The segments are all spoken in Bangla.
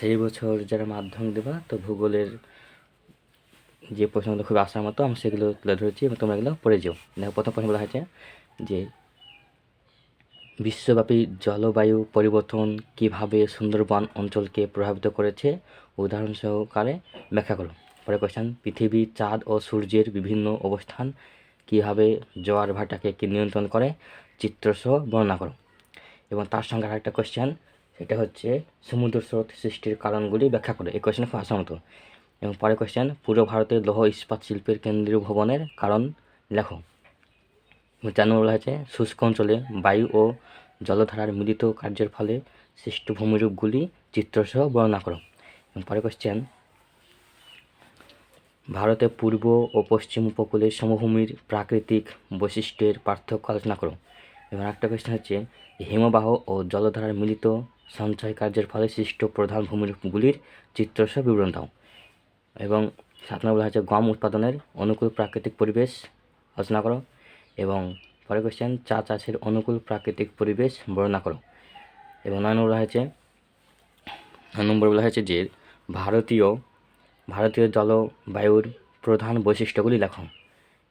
আচ্ছা বছর যারা মাধ্যমিক দেবা, তো ভূগোলের যে প্রশ্নগুলো খুব আসার মতো, আমি সেগুলো তুলে ধরেছি এবং তোমরা এগুলো পড়ে যাও। দেখো, প্রথম প্রশ্ন বলা হয়েছে যে, বিশ্বব্যাপী জলবায়ু পরিবর্তন কীভাবে সুন্দরবন অঞ্চলকে প্রভাবিত করেছে? উদাহরণ সহকারে ব্যাখ্যা করো। পরে কোয়েশ্চেন পৃথিবী, চাঁদ ও সূর্যের বিভিন্ন অবস্থান কীভাবে জোয়ার ভাটাকে নিয়ন্ত্রণ করে? চিত্রসহ বর্ণনা করো। এবং তার সঙ্গে আরেকটা কোয়েশ্চেন সেটা হচ্ছে সমুদ্র স্রোত সৃষ্টির কারণগুলি ব্যাখ্যা করে। এই কোয়েশ্চেন খুব আসার মতো। এবং পরে কোয়েশ্চেন পূর্ব ভারতের লৌহ ইস্পাত শিল্পের কেন্দ্রীয় ভবনের কারণ লেখো। বলা হয়েছে, শুষ্ক অঞ্চলে বায়ু ও জলধারার মিলিত কার্যের ফলে সৃষ্ট ভূমিরূপগুলি চিত্রসহ বর্ণনা করো। এবং পরে কোশ্চেন ভারতে পূর্ব ও পশ্চিম উপকূলের সমভূমির প্রাকৃতিক বৈশিষ্ট্যের পার্থক্য আলোচনা করো। এবং একটা কোয়েশ্চেন হচ্ছে, হিমবাহ ও জলধারার মিলিত সঞ্চয় কার্যের ফলে সৃষ্ট প্রধান ভূমিরূপগুলির চিত্রসহ বিবরণ দাও। এবং সাত নম্বর হচ্ছে গম উৎপাদনের অনুকূল প্রাকৃতিক পরিবেশ আলোচনা করো। এবং পরে কোশ্চেন চা চাষের অনুকূল প্রাকৃতিক পরিবেশ বর্ণনা করো। এবং নয় নম্বর হয়েছে নয় নম্বর বলা হয়েছে যে ভারতীয় ভারতীয় জলবায়ুর প্রধান বৈশিষ্ট্যগুলি লেখো।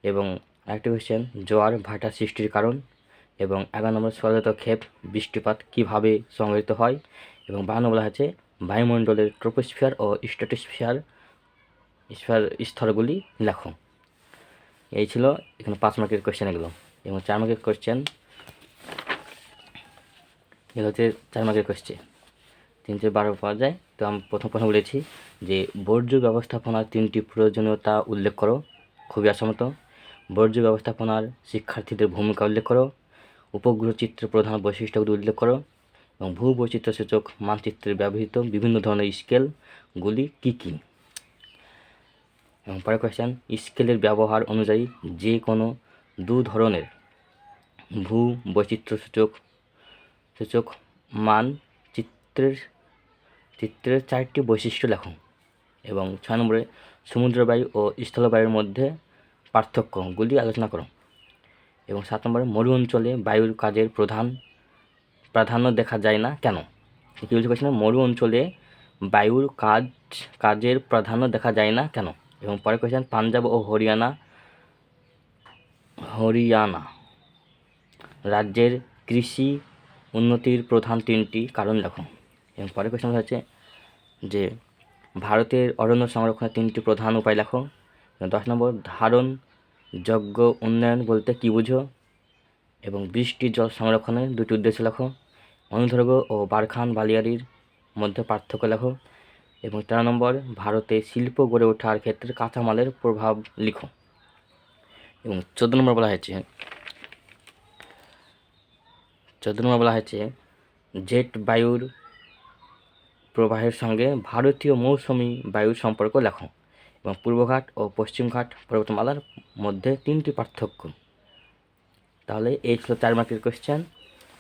এবং আরেকটি কোয়েশ্চেন জোয়ার ভাটা সৃষ্টির কারণ এবং এগারো নম্বর সরলত ক্ষেপ বৃষ্টিপাত কীভাবে সংঘটিত হয়? এবং বারো নম্বর হয়েছে বায়ুমণ্ডলের ট্রোপোস্ফিয়ার ও স্ট্র্যাটোস্ফিয়ার স্ফিয়ার স্তরগুলি লেখো। এই ছিল এখানে পাঁচ মার্কের কোশ্চেন এগুলো। এবং চার মার্কের কোয়েশ্চেন এগুলো হচ্ছে চার মার্কের কোশ্চেন তিনটে বারো পাওয়া যায়। তো আমি প্রথম প্রথম বলেছি যে বর্জ্য ব্যবস্থাপনার তিনটি প্রয়োজনীয়তা উল্লেখ করো। খুবই অসম্মত বর্জ্য ব্যবস্থাপনার শিক্ষার্থীদের ভূমিকা উল্লেখ করো। উপগ্রহ চিত্র প্রধান বৈশিষ্ট্যগুলি উল্লেখ করো, এবং ভূ সূচক মানচিত্রে ব্যবহৃত বিভিন্ন ধরনের স্কেলগুলি কী কী? এবং পরের কোয়েশ্চেন স্কেলের ব্যবহার অনুযায়ী যে কোনো দু ধরনের ভূ সূচক সূচক মান চিত্রের চিত্রের চারটি বৈশিষ্ট্য লেখো, এবং ছয় নম্বরে সমুদ্রবায়ু ও স্থলবায়ুর মধ্যে পার্থক্যগুলি আলোচনা করো। এবং সাত নম্বরে মরু অঞ্চলে বায়ুর কাজের প্রধান প্রাধান্য দেখা যায় না। কেন? কী বলছে কোয়েশ্চেন মরু অঞ্চলে বায়ুর কাজ, কাজের প্রাধান্য দেখা যায় না। কেন? এবং পরে কোয়েশ্চেন পাঞ্জাব ও হরিয়ানা হরিয়ানা রাজ্যের কৃষি উন্নতির প্রধান তিনটি কারণ লেখো এবং পরের কোয়েশ্চেন হচ্ছে যে, ভারতের অরণ্য সংরক্ষণের তিনটি প্রধান উপায় লেখো দশ নম্বর, ধারণ যোগ্য উন্নয়ন বলতে কী বুঝো? এবং বৃষ্টি, জল সংরক্ষণের দুটি উদ্দেশ্য লেখো। অনুদৈর্ঘ্য ও বারখান বালিয়ারির মধ্যে পার্থক্য লেখো। এবং তেরো নম্বর, ভারতে শিল্প গড়ে ওঠার ক্ষেত্রে কাঁচামালের প্রভাব লিখো। এবং চোদ্দ নম্বর বলা হয়েছে, চোদ্দ নম্বর বলা হয়েছে, জেট বায়ুর প্রবাহের সঙ্গে ভারতীয় মৌসুমি বায়ুর সম্পর্ক লেখো। এবং পূর্বঘাট ও পশ্চিমঘাট পর্বতমালার মধ্যে তিনটি পার্থক্য। তাহলে এই ছিল চার মার্কের কোয়েশ্চেন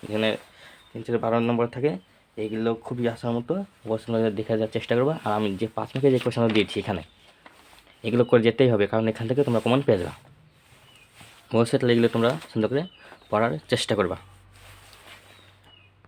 এখানে তিন থেকে বারো নম্বর থাকে। এইগুলো খুবই আসার মতো। অবশ্যই দেখে যাওয়ার চেষ্টা করব। আর আমি যে পাঁচ মার্কের যে কোয়েশ্চেনগুলো দিয়েছি এখানে, এগুলো করে যেতেই হবে। কারণ এখান থেকে তোমরা কমন পেয়ে যাবে। অবশ্যই তাহলে এগুলো তোমরা সুন্দর করে পড়ার চেষ্টা করবা।